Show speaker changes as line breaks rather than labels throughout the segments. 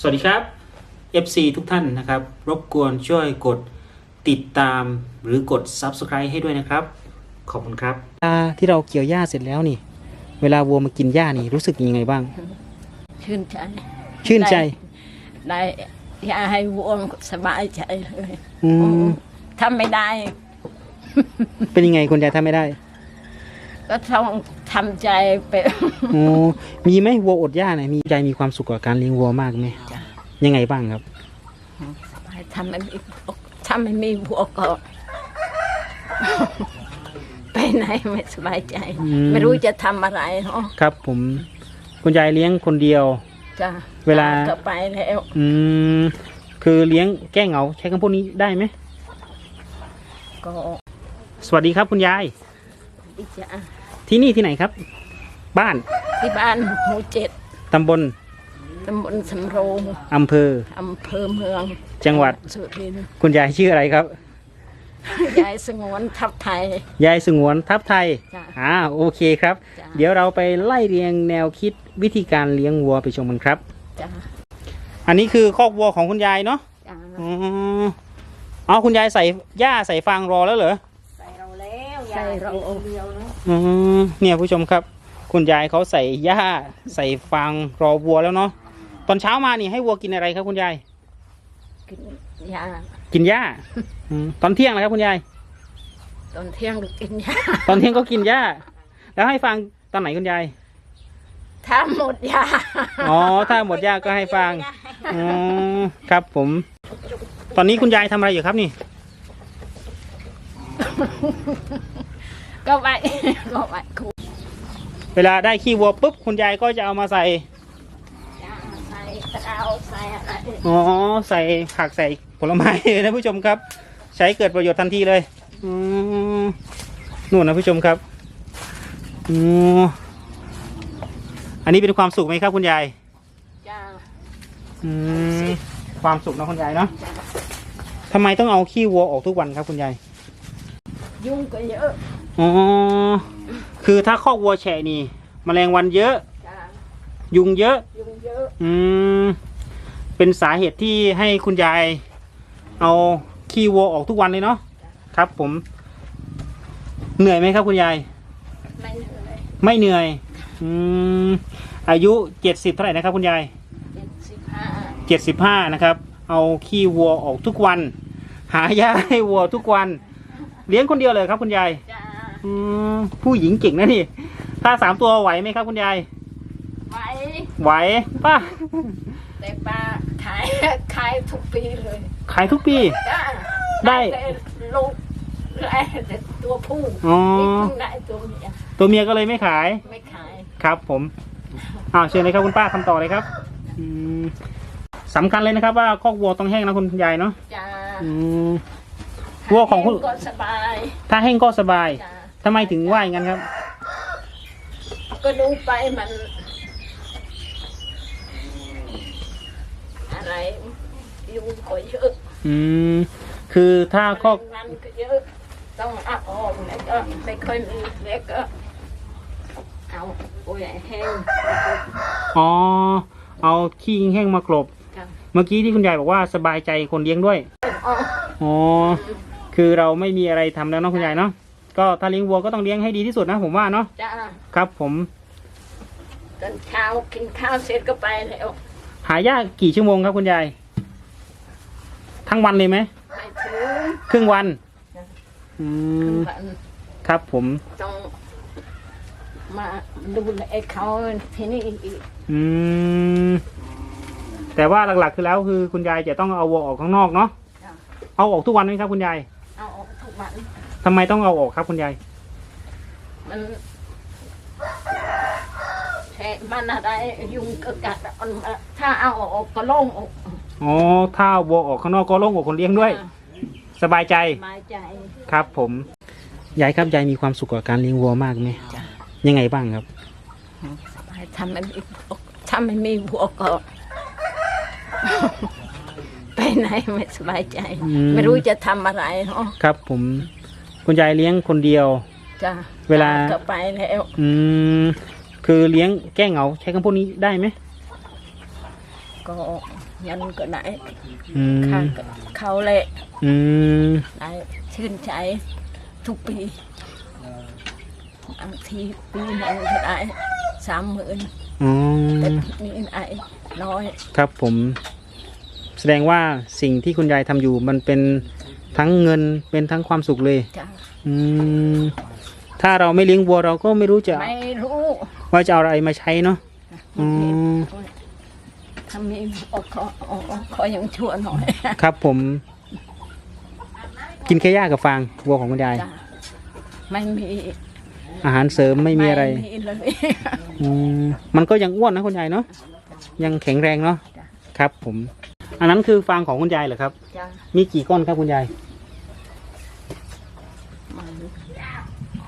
สวัสดีครับ FC ทุกท่านนะครับ รบกวนช่วยกดติดตามหรือกด Subscribe ให้ด้วยนะครับ ขอบคุณครับที่เราเกี่ยวหญ้าเสร็จแล้วนี่ เวลาวัวมากินหญ้านี่รู้สึกยังไงบ้าง
ชื่นใจ
ชื่นใจ
ได้อยากให้วัวสบายใจเลย
อืม
ทำไม่ได้
เป็นยังไงคุณยายทำไม่ได้
ก็ต้องทำใจไป
โอ้มีไหมวัวอดหญ้าเนี่ยมีใจมีความสุขกับการเลี้ยงวัวมากไหม
จ้ะ
ยังไงบ้างครับ
สบายทำไม่มีวัวถ้าไม่มีวัวก็ ไปไหนไม่สบายใจ
อืม
ไม่รู้จะทำอะไรเนาะ
ครับ ผม คุณยายเลี้ยงคนเดียว
จ้ะ
เวลา
ก็ไปแล้ว
อืมคือเลี้ยงแก้เหงาใช้คำพูดนี้ได้ไหม
ก็
สวัสดีครับคุณยาย
ดิจะ
ที่นี่ที่ไหนครับ บ้าน
ที่บ้านหมู่เจ็ด
ตำบล
ตำบลสำโรง
อำเภอ
อำเภอเมือง
จังหวัด
สุรินทร์
คุณยายชื่ออะไรครับ
ยายสงวนทับไทย
ยายสงวนทับไทย
จ้ะ
อ่า โอเคครับ
จ้ะ
เดี๋ยวเราไปไล่เรียงแนวคิดวิธีการเลี้ยงวัวไปชมกันครับ
จ้ะ
อันนี้คือคอกวัวของคุณยายเนาะ
จ้ะ
อ๋ออ๋อคุณยายใส่หญ้าใส่ฟางรอแล้วเหรอ
ใส่เราแล้วใส่เราเดียวนะ
อืมเนี่ยผู้ชมครับ คุณยายเขาใส่หญ้าใส่ฟางรอวัวแล้วเนาะ ตอนเช้ามานี่ให้วัวกินอะไรครับคุณยาย
กินยา
กินหญ้าอืมตอนเที่ยงนะครับคุณยาย
ตอนเที่ยงก็กินยา
ตอนเที่ยงก็กินหญ้า แล้วให้ฟังตอนไหนคุณยาย
ถ้าหมดยา
อ๋อ ถ้าหมดหญ้าก็ให้ฟัง อ๋อ ครับผม ตอนนี้คุณยายทำอะไรอยู่ครับนี่
ก็ไปก็ไปคู
เวลาได้ขี้วัวปุ๊บคุณยายก็จะเอามาใส่
ยาใส่ตะ เอาใส่อะไร
อ๋อใส่ผักใส่ผลไม้เลยนะผู้ชมครับ ใช้เกิดประโยชน์ทันทีเลยอืมนู่นนะผู้ชมครับอืมอันนี้เป็นความสุขไหมครับคุณยาย
จ้า
อืมความสุขนะคุณยายเนาะทำไมต้องเอาขี้วัวออกทุกวันครับคุณยาย
ยุ่งก็เยอะ
อ๋อคือถ้าคอกวัวแฉะนี่ แมลงวันเยอะ
จ้า
ยุงเยอะ
ยุ่งเยอะ
อืม เป็นสาเหตุที่ให้คุณยายเอาขี้วัวออกทุกวันเลยเนาะครับ ผม เหนื่อยไหมครับ คุณยาย
ไม่เหนื่อย
ไม่เหนื่อย อืมอายุเจ็ดสิบเท่าไหร่นะครับ คุณยาย
เจ็ดสิบห้า
เจ็ดสิบห้านะครับ เอาขี้วัวออกทุกวัน หายาให้วัวทุกวัน เลี้ยงคนเดียวเลยครับ คุณยาย
จ้า
อืมผู้หญิงเก่งนะนี่ถ้าสามตัวไหวไหมครับ คุณยาย
ไว้
ไหวป้า
แต่ป้าขายขายทุกปีเลย
ขายทุกปี
จ้า
ได้
แต่ลูกได้แต่ตัวผู้
อ๋อ
นี่เพิ่งได้ตัวเมีย
ตัวเมียก็เลยไม่ขาย
ไม่ขาย
ครับ ผมอ้าวเชิญเลยครับคุณป้าคำต่อเลยครับอืมสำคัญเลยนะครับ ว่าคอกวัวต้องแห้งนะคุณยายเนาะ
จ้า
อืม วัวของคุณ
ก็สบาย
ถ้าแห้งก็สบาย
จ้า
ทำไมถึงว่าอย่างนั้นครับ
ก็ดูไปมัน อะไร ยุงก็เยอะ
อืมคือถ้าคอก
มันก็เยอะ ต้องเอาออกแล้วก็ไม่ค่อยมีเล็กก็เอาปุ๋ยแห้ง
อ๋อเอาขี้แห้งมากรบ
กัน
เมื่อกี้ที่คุณยายบอกว่าสบายใจคนเลี้ยงด้วย
อ๋อ
อ๋อคือเราไม่มีอะไรทำแล้วเนาะคุณยายเนาะก็ถ้าเลี้ยงวัวก็ต้องเลี้ยงให้ดีที่สุดนะผมว่าเนาะ
จ้า
ครับผม
ตอนเช้ากินข้าวเสร็จก็ไปแล้ว
หายากกี่ชั่วโมงครับคุณยาย ทั้งวันเลยไหม
ไม่ถึง
ครึ่งวันอื
ครึ่ง
ม
วัน
ครับผม
ต้องมาดูแลเขาที่นี่อีก
อืมแต่ว่าหลักๆคือแล้วคือคุณยายจะต้องเอาวัวออกข้างนอกเนาะเอาออกทุกวันไหมครับคุณยาย
เอาออกทุกวัน
ทำไมต้องเอาออกครับคุณยาย
มันแทะมันอะไรยุงก็กัดมันมาถ้าเอาออกก็โล่งอก
อ๋อถ้าเอาวัวออกข้างนอกก็โล่งอกคนเลี้ยงด้วย สบายใจ
สบายใจ
ครับ ผมยายครับยายมีความสุขกับการเลี้ยงวัวมากไหม
จ้ะ
ยังไงบ้างครับ
สบายทำไม่มีพวกถ้าไม่มีพวกก็ ไปไหนไม่สบายใจ
อืม
ไม่รู้จะทำอะไรเนาะ
ครับ ผมคุณยายเลี้ยงคนเดียว
จ้ะ
เวลา
ก็ไปแล้ว
อืมคือเลี้ยงแก้เหงาใช้คำพูดนี้ได้ไหม
ก็เงินก็ได้
อืม
ค่าก็เขาแหละ
อืม
ได้ชื่นใจทุกปีบางทีปีหนึงก็ได้สามหมื่น
อ๋อ
แต่ปีนี้ได้น้อย
ครับผม แสดงว่าสิ่งที่คุณยายทำอยู่มันเป็นทั้งเงินเป็นทั้งความสุขเลย
จ้ะ
อืมถ้าเราไม่เลี้ยงวัวเราก็ไม่รู้จะ
ไม่รู้
ว่าจะเอาอะไรมาใช้เนาะอืม
ถ้ามีออกขอออกขอยังชั่วหน่อย
ครับผม กินแค่หญ้ากับฟางวัวของคุณยาย
จ้ะไม่มี
อาหารเสริมไม่มีอะไร
ไม่มีเลย
อืมมันก็ยังอ้วนนะคุณยายเนาะยังแข็งแรงเนาะ
จ้ะ
ครับผม อันนั้นคือฟางของคุณยายเหรอครับ
จ้ะ
มีกี่ก้อนครับคุณยาย
มัน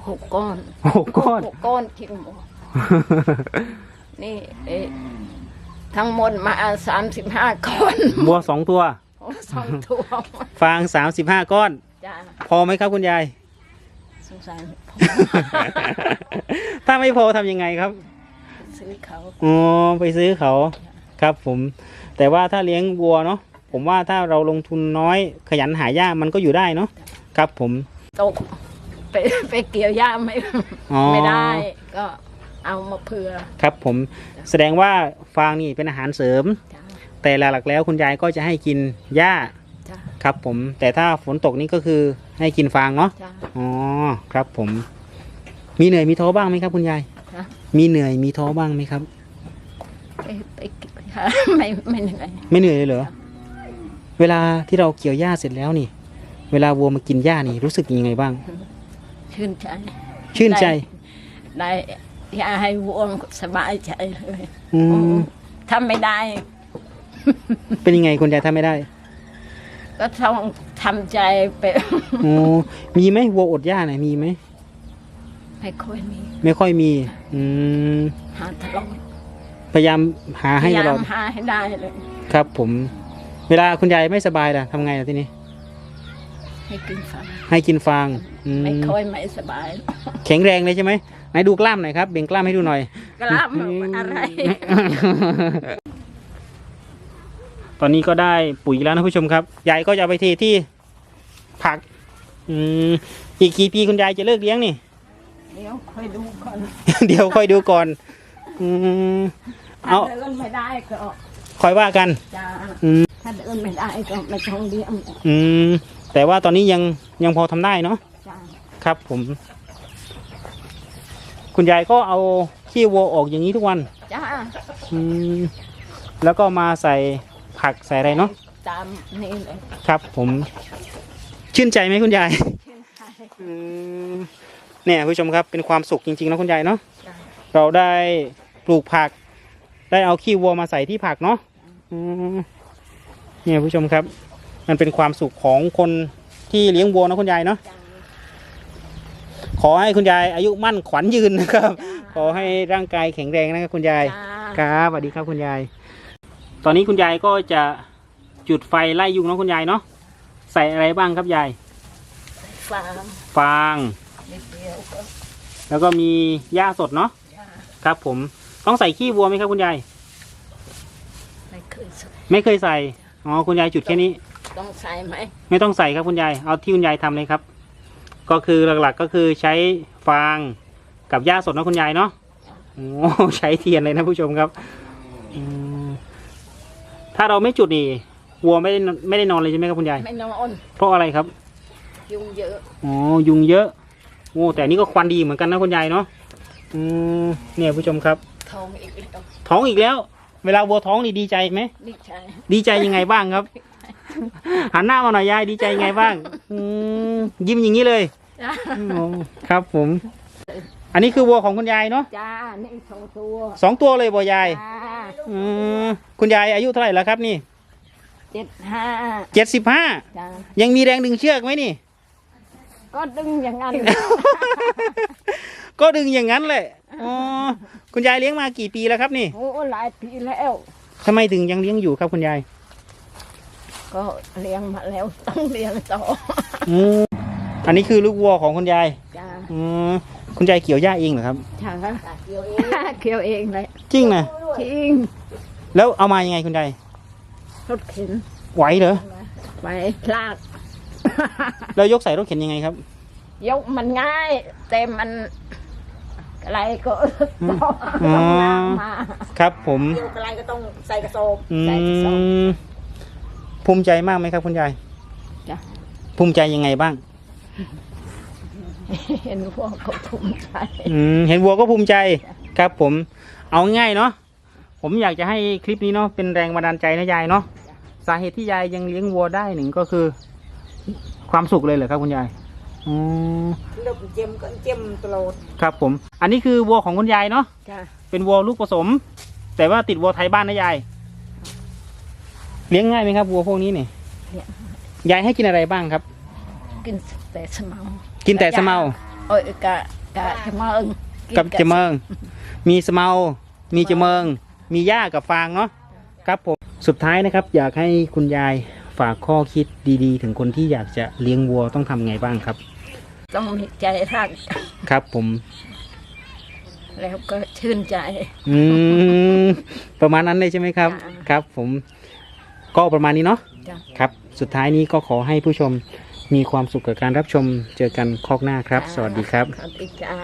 หกก้อน
หกก้อน
หกก้อนกินหมดนี่เอ๊ะ ทั้งหมดมาสามสิบห้าก้อน
วัวสองตัว
โอ้สองตัว
ฟางสามสิบห้าก้อน
จ้ะ
พอไหมครับคุณยาย
สงสารพ่อ
ถ้าไม่พอทำยังไงครับ
ซื้อเขา
อ๋อไปซื้อเขาครับผม แต่ว่าถ้าเลี้ยงวัวเนาะผมว่าถ้าเราลงทุนน้อยขยันหาหญ้ามันก็อยู่ได้เนาะครับผม
ตกไปไปเกี่ยวหญ้าไม่
อ๋อ
ไม่ได้ก็ เอามาเผื่อ
ครับผมแสดงว่าฟางนี่เป็นอาหารเสริม
จ้ะ
แต่หลักๆแล้วคุณยายก็จะให้กินหญ้า
จ้ะ
ครับผม แต่ถ้าฝนตกนี่ก็คือให้กินฟางเนาะ
จ้ะ
อ๋อครับผม มีเหนื่อยมีท้อบ้างไหมครับคุณยาย
นะ
มีเหนื่อยมีท้อบ้างไหมครับ
ไปไปเกี่ยวหญ้าไม่ไม่เหนื่อย
ไม่เหนื่อยเลยเหรอ เวลาที่เราเกี่ยวหญ้าเสร็จแล้วนี่ เวลาวัวมากินหญ้านี่รู้สึกยังไงบ้าง
ชื่นใจ
ชื่นใจ
ได้ ยาให้วัวมันสบายใจเลย
อืม
ทำไม่ได้
เป็นยังไงคุณยายทำไม่ได้
ก็ต้องทำใจไป
โอ้มีไหมวัวอดหญ้าไหนมีไหม
ไม่ค่อยมี
ไม่ค่อยมี อืม
หาตลอด
พยายามหา
พ
ให้
ยา
ต
ยา
ลอด
มหาให้ได้เลย
ครับ ผม เวลาคุณยายไม่สบายล่ะทำไงล่ะทีนี้
ให้กินฟัง
ให้กินฟางอืม
ไม่ค่อยไม่สบาย
แข็งแรงเลยใช่ไหม ไหนดูกล้ามหน่อยครับเบ่งกล้ามให้ดูหน่อย
กล้ามอะไร
ตอนนี้ก็ได้ปุ๋ยแล้วนะผู้ชมครับยายก็จะเอาไปเทที่ผัก อืมอีกกี่ปีคุณยายจะเลิกเลี้ยงนี่
เดี๋ยวค่อยดูก่อน
เดี๋ยวค่อยดูก่อน อืม
ถ้า
เอา
เดินไม่ได้ก็
คอยว่ากัน
จะ
อืม
ถ้าเดินไม่ได้ก็ไม่ต้องเลี้ยง
อืม แต่ว่าตอนนี้ยังยังพอทำได้เนาะ
จ้า
ครับผม คุณยายก็เอาขี้วัวออกอย่างนี้ทุกวัน
จ้า
อืมแล้วก็มาใส่ผักใส่อะไรเนาะ
ตามนี่เลย
ครับ ผมชื่นใจไหมคุณยาย
ชื่นใจ
อืมเนี่ยผู้ชมครับเป็นความสุขจริงๆนะคุณยายเนาะ
จ้า
เราได้ปลูกผัก ได้เอาขี้วัวมาใส่ที่ผักเนาะอืมเนี่ยผู้ชมครับ มันเป็นความสุขของคนที่เลี้ยงวัวนะคุณยายเนาะ
จ้า
ขอให้คุณยายอายุมั่นขวัญยืนนะครับ ขอให้ร่างกายแข็งแรงนะครับคุณยาย
จ้า
ครับสวัสดีครับคุณยาย ตอนนี้คุณยายก็จะจุดไฟไล่ยุงเนาะคุณยายเนาะใส่อะไรบ้างครับยาย
ฟาง
ฟาง
นิดเดียวก็
แล้วก็มีหญ้าสดเนาะ
จ้า
ครับ ผมต้องใส่ขี้วัวไหมครับคุณยาย
ไม่เคยใส่
ไม่เคยใส่อ๋อคุณยายจุดแค่นี้
ต้องใส่ไหม
ไม่ต้องใส่ครับคุณยายเอาที่คุณยายทำเลยครับ ก็คือหลักๆก็คือใช้ฟางกับหญ้าสดนะคุณยายเนาะโอ้ใช้เทียนเลยนะผู้ชมครับอืมถ้าเราไม่จุดนี่วัวไม่ได้นไม่ได้นอนเลยใช่ไหมครับคุณยาย
ไม่นอน
เพราะอะไรครับ
ยุงเยอะ
อ๋อยุงเยอะโอ้แต่นี่ก็ควันดีเหมือนกันนะคุณยายเนาะอืมเนี่ยผู้ชมครับ
ทองอีกแล้ว
ท้องอีกแล้ว เวลาวัวท้องนี่ดีใจไหม
นี่ใช่
ดีใจยังไงบ้างครับหันหน้ามาหน่อยยายดีใจยังไงบ้าง อืมยิ้มอย่างนี้เลย
จ้า
อ๋อครับผม อันนี้คือวัวของคุณยายเนาะ
จ้านี่สองตัว
สองตัวเลยวัวยาย
จ้า
อืมคุณยายอายุเท่าไหร่แล้วครับนี่
เจ็ดห้า
เจ็ดสิบห้า
จ้า
ยังมีแรงดึงเชือกไหมนี่
ก็ดึงอย่างนั้น
ก็ดึงอย่างนั้นแหละอ๋อคุณยายเลี้ยงมากี่ปีแล้วครับนี่
โอ้หลายปีแล้ว
ทำไมถึงยังเลี้ยงอยู่ครับคุณยาย
ก็เลี้ยงมาแล้วต้องเลี้ยงต่อ
อืม อันนี้คือลูกวัวของคุณยาย
จ้า
อืมคุณยายเกี่ยวหญ้าเองเหรอครับ
จ้าเกี่ยวเองเกี่ยวเองเลย
จริงนะ
จริง
แล้วเอามายังไงคุณยาย
รถเข็น
ไหวเหรอ
ไปลาก
แล้วยกใส่รถเข็นยังไงครับ
ยกมันง่ายแต่มันอะไรก็
อ๋อ
ต้องลากมา
ครับผม
เกี่ยวกับอะไรก็ต้องใส่กระสอบ
อื
ใส่กระสอบ
มภูมิใจมากไหมครับ คุณยาย
จ้ะ
ภูมิใจยังไงบ้าง
เห็นพวกเขาภูมิใจ
อืมเห็นวัวก็ภูมิใจครับผมเอาง่ายๆเนาะผมอยากจะให้คลิปนี้เนาะเป็นแรงบันดาลใจนะยายเนาะสาเหตุที่ยายยังเลี้ยงวัวได้หนึ่งก็คือ ความสุขเลยเหรอครับคุณยายอืม
เริ่มเจ็มก็เจ็มตลอด
ครับผม อันนี้คือวัวของคุณยายเนาะ
จ้ะ
เป็นวัวลูกผสม แต่ว่าติดวัวไทยบ้านนะยายเลี้ยงง่ายไหมครับวัวพวกนี้เนี่ยยายให้กินอะไรบ้างครับ
กิน แต่สมอง
กินแต่สะเมา
โอ้ยกะกะจะเมิงน
กับเจเมิง มีสะเมา มีเจเมิง มีหญ้ากับฟางเนาะครับผมสุดท้ายนะครับ อยากให้คุณยายฝากข้อคิดดีๆ ถึงคนที่อยากจะเลี้ยงวัวต้องทำไงบ้างครับ
ต้องมีใจรัก
ครับผม
แล้วก็ชื่นใจ
อืมประมาณนั้นเลยใช่ไหมครับ
จ้ะ
ครับผมก็ประมาณนี้เนาะ
จ้ะ
ครับ สุดท้ายนี้ก็ขอให้ผู้ชม มีความสุขกับการรับชมเจอกันคอกหน้าครับ สวัสดีครับ
สวัสดีจ้า